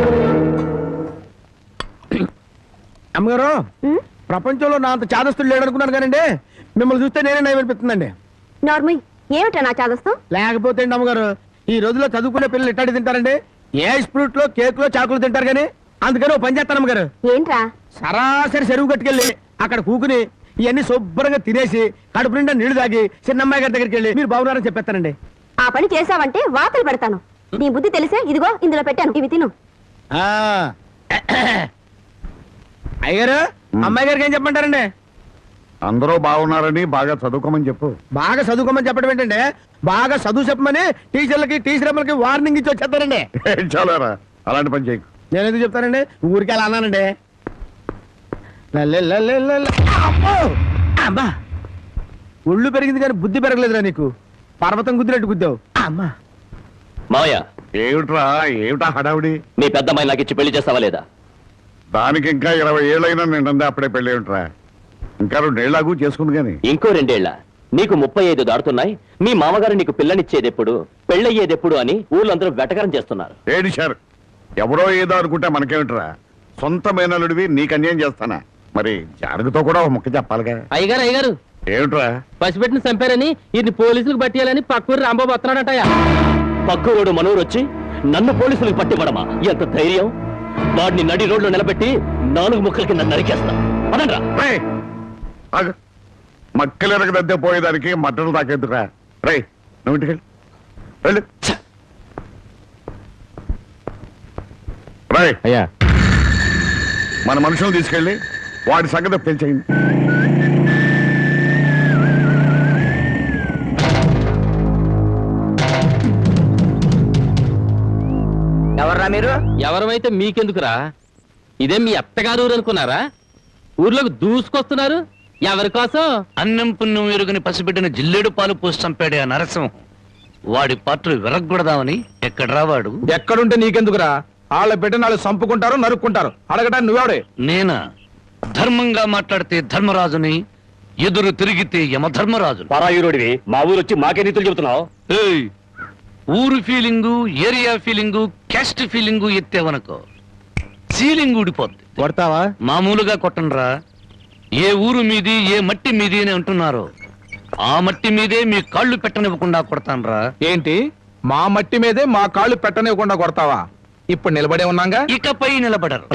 అమ్మగారు ప్రపంచంలో నా అంత చాదస్తుడు లేడు అనుకున్నాను కానండి మిమ్మల్ని చూస్తే నేనే నయం అనిపిస్తుందండి నార్మల్ ఏమిటా నా చాదస్తం? లేకపోతే అండి అమ్మగారు ఈ రోజుల్లో చదువుకునే పిల్లలు ఎట్టాడి తింటారండి. ఏ స్ప్రూట్లో కేక్లో చాకులు తింటారు కానీ అందుకని ఓ పని చేస్తాను అమ్మగారు. ఏంట్రా? సరాసరి చెరువు కట్టుకెళ్ళి అక్కడ కూకుని ఇవన్నీ శుభ్రంగా తినేసి కడుపు నిండా నీళ్ళు తాగి చిన్నమ్మాయి గారి దగ్గరికి వెళ్ళి మీరు బాగున్నారని చెప్పేస్తానండి. ఆ పని చేసావంటే వాతలు పెడతాను. నీ బుద్ధి తెలిసే ఇదిగో ఇందులో పెట్టాను. ఇవి తిను. ఆ. అయ్యగారు అమ్మాయి గారికి ఏం చెప్పమంటారండి? అందరూ బాగున్నారని బాగా చదువుకోమని చెప్పు. బాగా చదువుకోమని చెప్పడం ఏంటంటే బాగా చదువు చెప్పమని టీచర్లకి టీచర్ అమ్మలకి వార్నింగ్ ఇచ్చి వచ్చేస్తారండి. చాలారా అలాంటి పని చేయకు. నేను ఎందుకు చెప్తానండి? ఊరికి అలా అన్నానండి. లల్లే లల్లే లల్లే. అమ్మో! అమ్మా! ఒళ్ళు పెరిగింది కానీ బుద్ధి పెరగలేదురా నీకు. పర్వతం గుద్దినట్టు గుద్దావు. అమ్మా! మావయ్య. ఏమిట్రా ఏమిటా హడావుడి? మీ పెద్దమ్మాయి నాకు ఇచ్చి పెళ్ళి చేస్తావా లేదా? దానికి ఇంకా ఇరవై ఏళ్ళైనా నిండందే అప్పుడే పెళ్ళి ఏమిట్రా? ఇంకా రెండేళ్ళాగు చేసుకుంది గాని ఇంకో రెండేళ్ళ నీకు ముప్పై ఐదు దాడుతున్నాయి మీ మామగారు నీకు పిల్లనిచ్చేదెప్పుడు పెళ్ళయ్యేదెప్పుడు అని ఊళ్ళందరూ వెటకరం చేస్తున్నారు. ఏడిశారు ఎవరో ఏదో అనుకుంటే మనకేమిట్రా? సొంత మేనలుడివి నీకు అన్యాయం చేస్తానా? మరి జానకితో కూడా ఒక ముక్క చెప్పాలిగా. అయ్యగారు అయ్యగారు. ఏమిట్రా? పసిపెట్టిన చంపారని ఇది పోలీసులకు పట్టేయాలని పక్కూరు రాంబాబు వస్తున్నాడటయ్యా. పక్కూరోడు మనూరు వచ్చి నన్ను పోలీసులకు పట్టివ్వడమా? ఎంత ధైర్యం? వాడిని నడి రోడ్లో నిలబెట్టి నాలుగు ముక్కల కింద నరికేస్తా. పదండ్రా. రేయ్, ఆగు. మక్కలెరగదద్దే పోయేదానికి మట్టలు తాకేద్దురా రై నువ్వు ఇంటికి వెళ్ళు. వెళ్ళు. రై అయ్యా. మన మనుషులను తీసుకెళ్ళి వాడి సంగతి పెంచేయండి మీరు? ఎవరమైతే మీకెందుకురా? ఇదే మీ అత్తగారు ఊరు అనుకున్నారా? ఊర్లోకి దూసుకొస్తున్నారు? ఎవరి కోసం? అన్నం పుణ్యం ఎరుగని పసిబిడ్డని జిల్లేడు పాలు పోసి చంపాడే ఆ నరసింహం. వాడి పాత్రలు విరగ్గొడదామని ఎక్కడ రావాడు? ఎక్కడుంటే నీకెందుకురా? వాళ్ళ బిడ్డను వాళ్ళు చంపుకుంటారు నరుక్కుంటారు. అడగడానికి నువ్వెవడే? నేనా? ధర్మంగా మాట్లాడితే ధర్మరాజుని ఎదురు తిరిగితే యమధర్మరాజు పరాయురుడివి. మా ఊరు వచ్చి మాకే నీతులు చెబుతున్నావు? ఏయ్! ఊరు feeling area feeling caste feeling ఎత్తేవనుకో ceiling ఊడిపోద్ది. కొడతావా? మామూలుగా కొట్టండ్రా ఏ ఊరు మీది ఏ మట్టి మీది అని అంటున్నారో. ఆ మట్టి మీదే మీ కాళ్ళు పెట్టనివ్వకుండా కొడతాన్రా. ఏంటి? మా మట్టి మీదే మా కాళ్ళు పెట్టనివ్వకుండా కొడతావా? ఇప్పుడు నిలబడే ఉన్నాగా? ఇకపై నిలబడరు.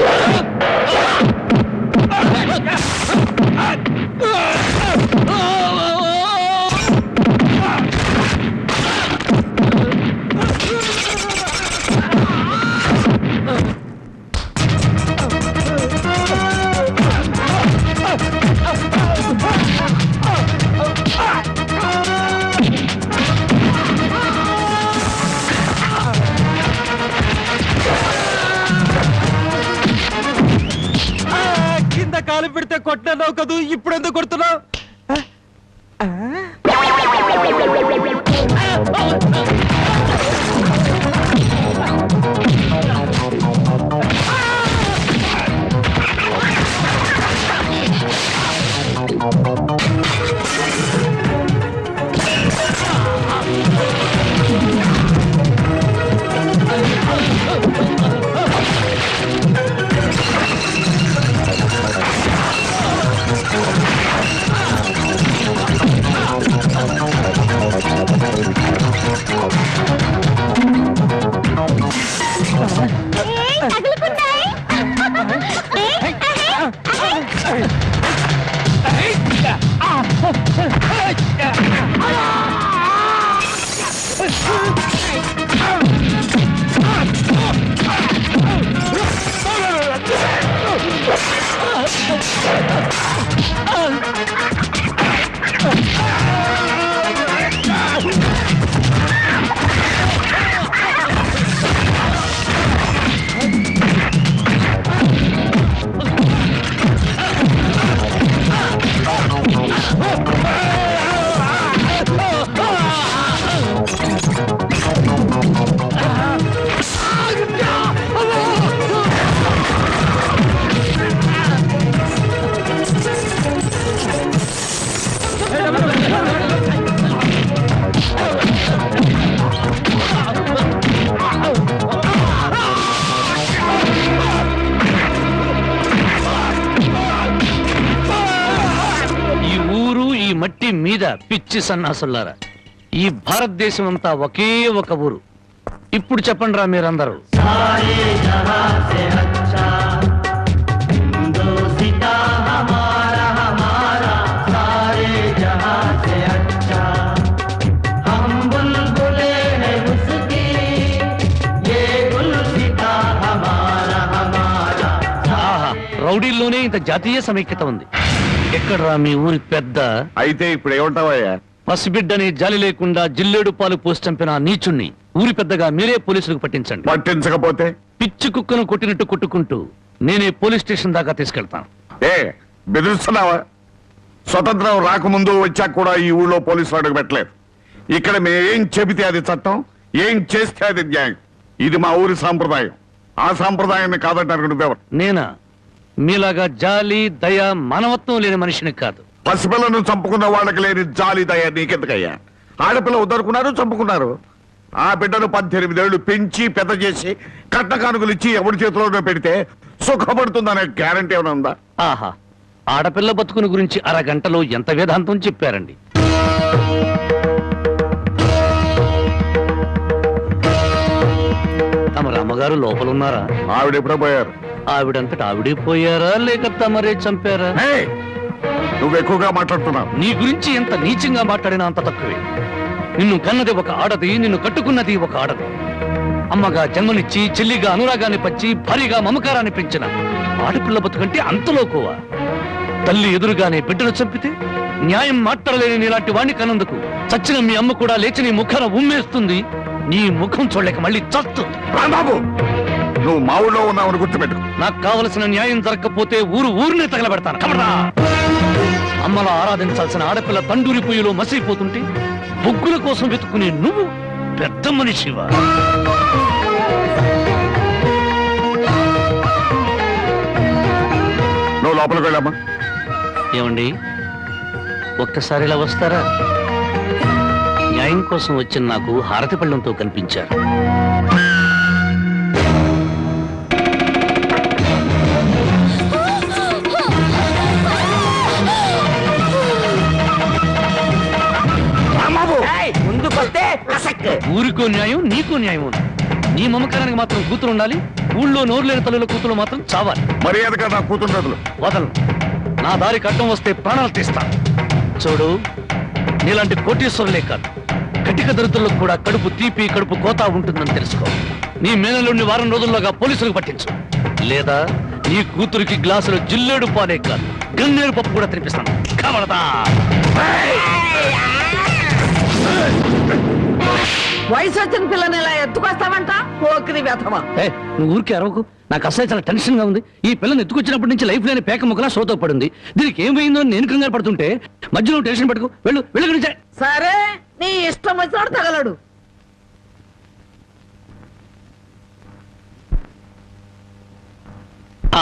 కాలు పెడితే కొట్టినావు కదూ? ఇప్పుడు ఎందుకు కొడుతున్నావు పిచ్చి సన్నాసులారా ఈ భారతదేశం అంతా ఒకే ఒక ఊరు. ఇప్పుడు చెప్పండి రా మీరందరూ రౌడీల్లోనే ఇంత జాతీయ సమైక్యత ఉంది. ఎక్కడ్రా మీ ఊరి పెద్ద? అయితే ఇప్పుడు ఏమంటావయ్యా? పసిబిడ్డని జాలి లేకుండా జిల్లేడు పాలు పోసి చంపిన ఆ నీచుణ్ణి ఊరి పెద్దగా మీరే పోలీసులకు పట్టించండి. పట్టించకపోతే? పిచ్చి కుక్కను కొట్టినట్టు కొట్టుకుంటూ నేనే పోలీస్ స్టేషన్ దాకా తీసుకెళ్తాను. ఏ బెదిరిస్తున్నావా? స్వతంత్రం రాకముందు వచ్చాక కూడా ఈ ఊళ్ళో పోలీసులు అడుగు పెట్టలేదు. ఇక్కడ మేమేం చెబితే అది చట్టం ఏం చేస్తే అది న్యాయం. ఇది మా ఊరి సాంప్రదాయం. ఆ సాంప్రదాయాన్ని కాదంటారు నువ్వెవరు? నేనా? మీలాగా జాలి దయ మానవత్వం లేని మనిషిని కాదు. పసిపిల్లను చంపుకున్న వాళ్ళకి లేని జాలి దయ నీకెందుకయ్యా? ఆడపిల్ల వద్దనుకున్నారు చంపుకున్నారు. ఆ బిడ్డను పద్దెనిమిదేళ్ళు పెంచి పెద్ద చేసి కట్న కానుకలు ఇచ్చి ఎవరి చేతిలోనో పెడితే సుఖపడుతుందనే గ్యారంటీ ఏమైనా ఉందా? ఆహా ఆడపిల్ల బతుకుని గురించి అరగంటలో ఎంత వేదాంతం చెప్పారండి? తమ రామగారు లోపలున్నారా? ఆవిడ ఎప్పుడో పోయారు. ఆవిడంతట ఆవిడే పోయారా? లేక తమరే చంపారా! నువ్వు ఎక్కువగా మాట్లాడుతున్నావు. నీ గురించి ఎంత నీచంగా మాట్లాడినా అంత తక్కువే. నిన్ను కన్నది ఒక ఆడది నిన్ను కట్టుకున్నది ఒక ఆడది. అమ్మగా జన్మనిచ్చి చెల్లిగా అనురాగాన్ని పచ్చి భారీగా మమకారాన్ని పెంచిన ఆడపిల్ల బతుకంటే అంతలోకోవా తల్లి ఎదురుగానే బిడ్డను చంపితే న్యాయం మాట్లాడలేని నీలాంటి వాణ్ణి కన్నందుకు చచ్చిన మీ అమ్మ కూడా లేచి నీ ముఖాన ఉమ్మేస్తుంది. నీ ముఖం చూడలేక మళ్ళీ చస్తుంది రాంబాబు! నువ్వు మా ఊళ్ళో ఉన్నావని గుర్తుపెట్టుకో. నాకు కావలసిన న్యాయం జరగకపోతే ఊరు ఊరినే తగలబెడతాను. అమ్మలా ఆరాధించాల్సిన ఆడపిల్ల తండూరి పొయ్యిలో మసిపోతుంటే బొగ్గుల కోసం వెతుకునే నువ్వు పెద్ద మనిషివా? నువ్వు లోపలికి వెళ్ళమ్మా. ఏమండి? ఒక్కసారి ఇలా వస్తారా? న్యాయం కోసం వచ్చిన నాకు హారతి పళ్ళంతో కనిపించారు. ఊరికో. న్యాయం నీకో న్యాయం నీ మమకారానికి మాత్రం కూతురు ఉండాలి. ఊళ్ళో నోరు లేని తల్లుల కూతురు మాత్రం చావాలి. మర్యాదగా నా కూతుండదులు వదలను. నా దారి కట్టం వస్తే ప్రాణాలు తీస్తాను చూడు నీలాంటి కోటీశ్వరులే కాదు. కటిక దరిద్రులకు కూడా కడుపు తీపి కడుపు కోత ఉంటుందని తెలుసుకో. నీ మేనలుండి వారం రోజుల్లోగా పోలీసులకు పట్టించు. లేదా నీ కూతురికి గ్లాసులో జిల్లేడు పాలే కాదు గన్నేరు పప్పు కూడా తినిపిస్తాను. కవడదా వయసు వచ్చిన పిల్లని ఇలా ఎత్తుకొస్తావంట? పోకిరి వ్యథమా ఏ, నువ్వు ఊరికే అరవకు. నాకు అసలు చాలా టెన్షన్గా ఉంది. ఈ పిల్లని ఎత్తుకొచ్చినప్పటి నుంచి లైఫ్ లేని పేక ముక్కలా సోతో పడింది. దీనికి ఏమైందో అని నేను కంగారు పడుతుంటే మధ్యలో టెన్షన్ పట్టుకో. వెళ్ళు వెళ్ళు నుంచే. సరే నీ ఇష్టం వచ్చినట్టు తగలడు.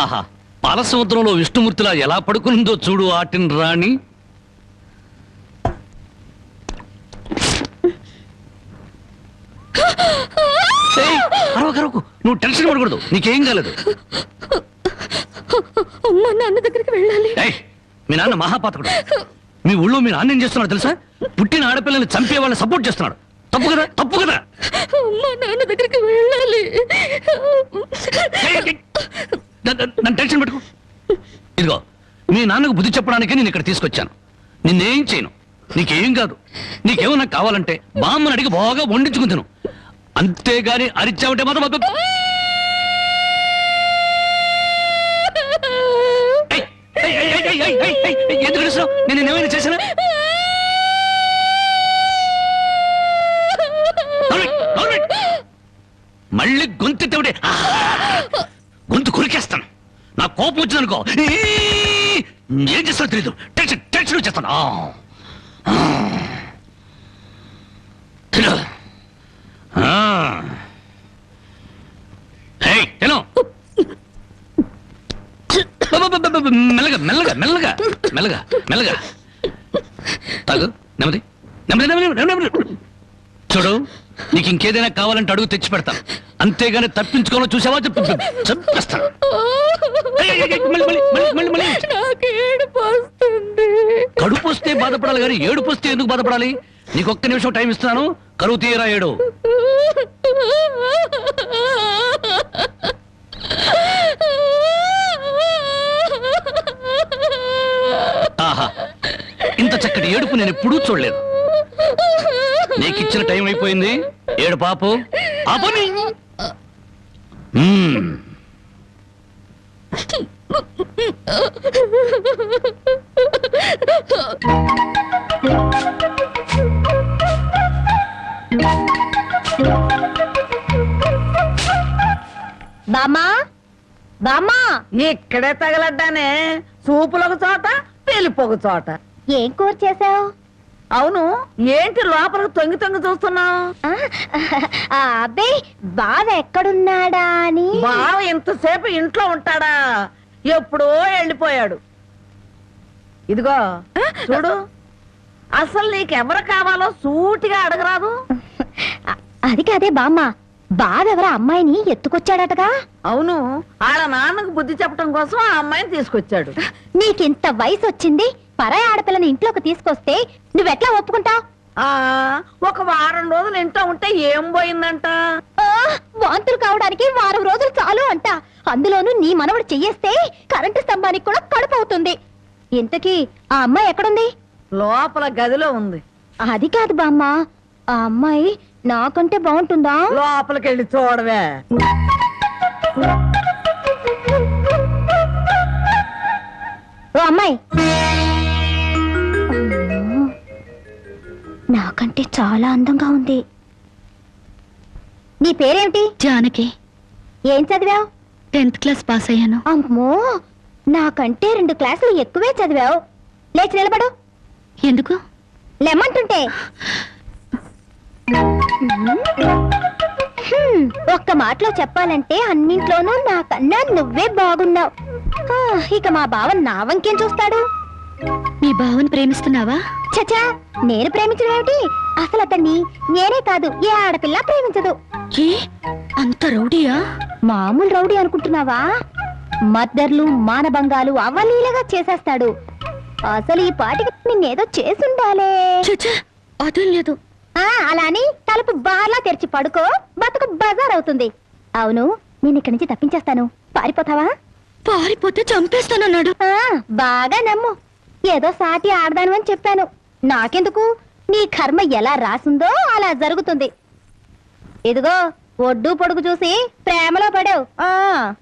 ఆహా పాల సముద్రంలో విష్ణుమూర్తిలా ఎలా పడుకుందో చూడు ఆటిన్ రాణి. ఏయ్, అరవకు, అరవకు. నువ్వు టెన్షన్ పడకూడదు. నీకేం కాలేదు. అమ్మా నాన్న దగ్గరికి వెళ్ళాలి. ఏయ్, మీ నాన్న మహాపాతకుడు. మీ ఊళ్ళో మీ నాన్న ఏం చేస్తున్నాడు తెలుసా? పుట్టిన ఆడపిల్లని చంపే వాళ్ళని సపోర్ట్ చేస్తున్నాడు. తప్పు కదా తప్పు కదా. అమ్మా నాన్న దగ్గరికి వెళ్ళాలి. ఏయ్, ఏయ్, నన్ను- నన్ను- నన్ను టెన్షన్ పెట్టుకో. ఇదిగో మీ నాన్నకు బుద్ధి చెప్పడానికి నేను ఇక్కడ తీసుకొచ్చాను. నిన్నేం చేయను. నీకేం కాదు. నీకేమన్నా కావాలంటే బామ్మని అడిగి బాగా వండించుకుని తిను. అంతేగాని అరిచామంటే మాత్రం వద్దు ఎందుకు అరుస్తున్నావు? నేను ఏమైనా చేశాను మళ్ళీ గొంతు గొంతెత్తవిడే గొంతు కురికేస్తాను నా కోపం వచ్చిందనుకో ఈ! ఏం చేస్తా తెలీదు టెన్షన్ టెన్షన్ వచ్చేస్తాను ఆ. తిను. మెల్లగా మెల్లగా మెల్లగా మెల్లగా మెల్లగా. తాగు నెమ్మది. నెమ్మది. చూడు నీకు ఇంకేదైనా కావాలంటే అడుగు తెచ్చి పెడతాను. అంతేగాని తప్పించుకోవాలో చూసావా? చెప్పు చంపేస్తాను కడుపు వస్తే బాధపడాలి కానీ ఏడుపు వస్తే ఎందుకు బాధపడాలి? నీకు ఒక్క నిమిషం టైం ఇస్తున్నాను. కరువు తీయరా ఏడు. ఆహా ఇంత చక్కటి ఏడుపు నేను ఎప్పుడూ చూడలేదు. నీకు ఇచ్చిన టైం అయిపోయింది. ఏడు పాపు. ఆపని బామ్మా? ఇక్కడే తగలడ్డానే. సూపులకు చోట పెళ్ళిపోక చోట. ఏం కూర చేసావు అవును ఏంటి లోపలికి తొంగి తొంగి చూస్తున్నావు? అబ్బే బావ ఎక్కడున్నాడా అని? బావ ఇంతసేపు ఇంట్లో ఉంటాడా? ఎప్పుడో వెళ్ళిపోయాడు. ఇదిగో చూడు. అసలు నీకెవరు కావాలో సూటిగా అడగరాదు. అది కాదే బామ్మ. బావెవర అమ్మాయిని ఎత్తుకొచ్చాడటగా? అవును వాళ్ళ నాన్నకు బుద్ధి చెప్పడం కోసం ఆ అమ్మాయిని తీసుకొచ్చాడు. నీకింత వయసు వచ్చింది పరాయి ఆడపిల్లని ఇంట్లోకి తీసుకొస్తే నువ్వెట్లా ఒప్పుకుంటావు? ఆ ఒక వారం రోజులు ఇంట్లో ఉంటే ఏం పోయిందంట? వాంతులు కావడానికి వారం రోజులు చాలు అంట. అందులోనూ నీ మనవడు చెయ్యేస్తే కరెంటు స్తంభానికి కూడా కడుపు అవుతుంది. ఇంతకీ ఆ అమ్మాయి ఎక్కడుంది? లోపల గదిలో ఉంది. అది కాదు బామ్మ ఆ అమ్మాయి నాకంటే బాగుంటుందా? లోపలికి వెళ్ళి చూడవే. ఓ అమ్మాయి. అమ్మో, నాకంటే చాలా అందంగా ఉంది. నీ పేరేమిటి? జానకి. ఏం చదివావు? టెన్త్ క్లాస్ పాస్ అయ్యాను. అమ్మో. నాకంటే రెండు క్లాసులు ఎక్కువే చదివావు. లేచి నిలబడు. ఎందుకు? లెమ్మంటుంటే హ్మ్, ఒక్క మాటలో చెప్పాలంటే అన్నింట్లోనూ నాకన్నా నువ్వే బాగున్నావు. ఇక మా బావ నా వంకేం చూస్తాడు? మీ బావని ప్రేమిస్తున్నావా? చచా నేను ప్రేమించడం ఏమిటి? అసలు అతన్ని నేనే కాదు ఏ ఆడపిల్ల ప్రేమించదు. ఏ? అంత రౌడీయా? మామూలు రౌడీ అనుకుంటున్నావా? మద్దర్లు మానభంగాలు అవలీలగా చేసేస్తాడు. అసలు ఈ పాటికి నిన్నేదో చేసుండాలే చచ్చా అదేం లేదు. అలా అని తలుపు బార్లా తెరిచి పడుకో. బతుకు బజార్ అవుతుంది అవును నేను ఇక్కడి నుంచి తప్పించేస్తాను. పారిపోతావా? పారిపోతే చంపేస్తానన్నాడు. బాగా నమ్ము. ఏదో సాటి ఆడదాను అని చెప్పాను. నాకెందుకు? నీ కర్మ ఎలా రాసిందో అలా జరుగుతుంది. ఇదిగో ఒడ్డు పొడుగు చూసి ప్రేమలో పడావు. ఆ.